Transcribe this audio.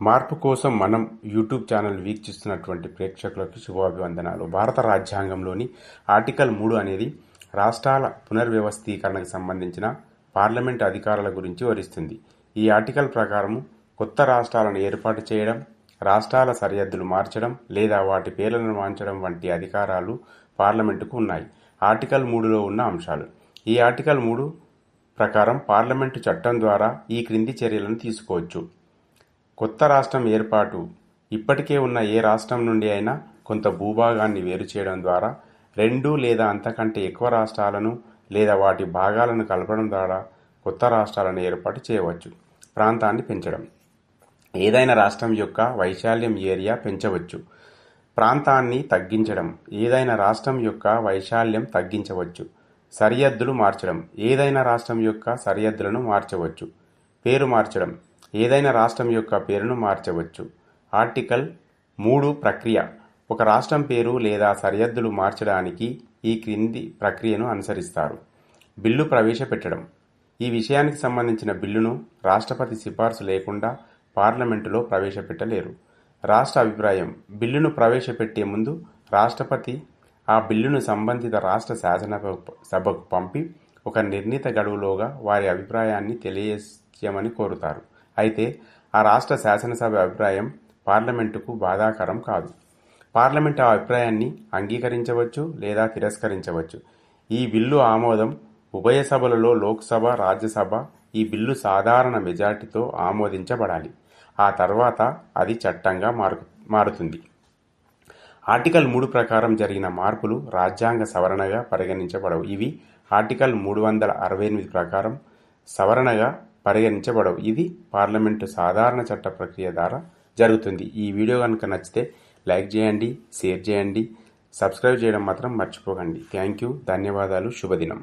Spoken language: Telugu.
మార్పు కోసం మనం యూట్యూబ్ ఛానల్ వీక్షిస్తున్నటువంటి ప్రేక్షకులకు శుభాభివందనాలు. భారత రాజ్యాంగంలోని ఆర్టికల్ మూడు అనేది రాష్ట్రాల పునర్వ్యవస్థీకరణకు సంబంధించిన పార్లమెంట్ అధికారాల గురించి వివరిస్తుంది. ఈ ఆర్టికల్ ప్రకారము కొత్త రాష్ట్రాలను ఏర్పాటు చేయడం రాష్ట్రాల సరిహద్దులు మార్చడం లేదా వాటి పేర్లను మార్చడం వంటి అధికారాలు పార్లమెంటుకు ఉన్నాయి. ఆర్టికల్ మూడులో ఉన్న అంశాలు. ఈ ఆర్టికల్ మూడు ప్రకారం పార్లమెంటు చట్టం ద్వారా ఈ క్రింది చర్యలను తీసుకోవచ్చు. కొత్త రాష్ట్రం ఏర్పాటు ఇప్పటికే ఉన్న ఏ రాష్ట్రం నుండి అయినా కొంత భూభాగాన్ని వేరు చేయడం ద్వారా రెండు లేదా అంతకంటే ఎక్కువ రాష్ట్రాలను లేదా వాటి భాగాలను కలపడం ద్వారా కొత్త రాష్ట్రాలను ఏర్పాటు చేయవచ్చు. ప్రాంతాన్ని పెంచడం. ఏదైనా రాష్ట్రం యొక్క వైశాల్యం ఏరియా పెంచవచ్చు. ప్రాంతాన్ని తగ్గించడం. ఏదైనా రాష్ట్రం యొక్క వైశాల్యం తగ్గించవచ్చు. సరిహద్దులు మార్చడం. ఏదైనా రాష్ట్రం యొక్క సరిహద్దులను మార్చవచ్చు. పేరు మార్చడం. ఏదైనా రాష్ట్రం యొక్క పేరును మార్చవచ్చు. ఆర్టికల్ మూడు ప్రక్రియ. ఒక రాష్ట్రం పేరు లేదా సరిహద్దులు మార్చడానికి ఈ క్రింది ప్రక్రియను అనుసరిస్తారు. బిల్లు ప్రవేశపెట్టడం. ఈ విషయానికి సంబంధించిన బిల్లును రాష్ట్రపతి సిఫార్సు లేకుండా పార్లమెంటులో ప్రవేశపెట్టలేరు. రాష్ట్ర అభిప్రాయం. బిల్లును ప్రవేశపెట్టే ముందు రాష్ట్రపతి ఆ బిల్లును సంబంధిత రాష్ట్ర శాసన సభకు పంపి ఒక నిర్ణీత గడువులోగా వారి అభిప్రాయాన్ని తెలియజేయమని కోరుతారు. అయితే ఆ రాష్ట్ర శాసనసభ అభిప్రాయం పార్లమెంటుకు బాధాకరం కాదు. పార్లమెంట్ ఆ అభిప్రాయాన్ని అంగీకరించవచ్చు లేదా తిరస్కరించవచ్చు. ఈ బిల్లు ఆమోదం ఉభయ సభలలో లోక్సభ రాజ్యసభ ఈ బిల్లు సాధారణ మెజార్టీతో ఆమోదించబడాలి. ఆ తర్వాత అది చట్టంగా మారు మారుతుంది. ఆర్టికల్ మూడు ప్రకారం జరిగిన మార్పులు రాజ్యాంగ సవరణగా పరిగణించబడవు. ఇవి ఆర్టికల్ మూడు వందల అరవై ఎనిమిది ప్రకారం సవరణగా పరిగణించబడవు. ఇది పార్లమెంటు సాధారణ చట్ట ప్రక్రియ ద్వారా జరుగుతుంది. ఈ వీడియో కనుక నచ్చితే లైక్ చేయండి షేర్ చేయండి సబ్స్క్రైబ్ చేయడం మాత్రం మర్చిపోకండి. థ్యాంక్ యూ ధన్యవాదాలు శుభదినం.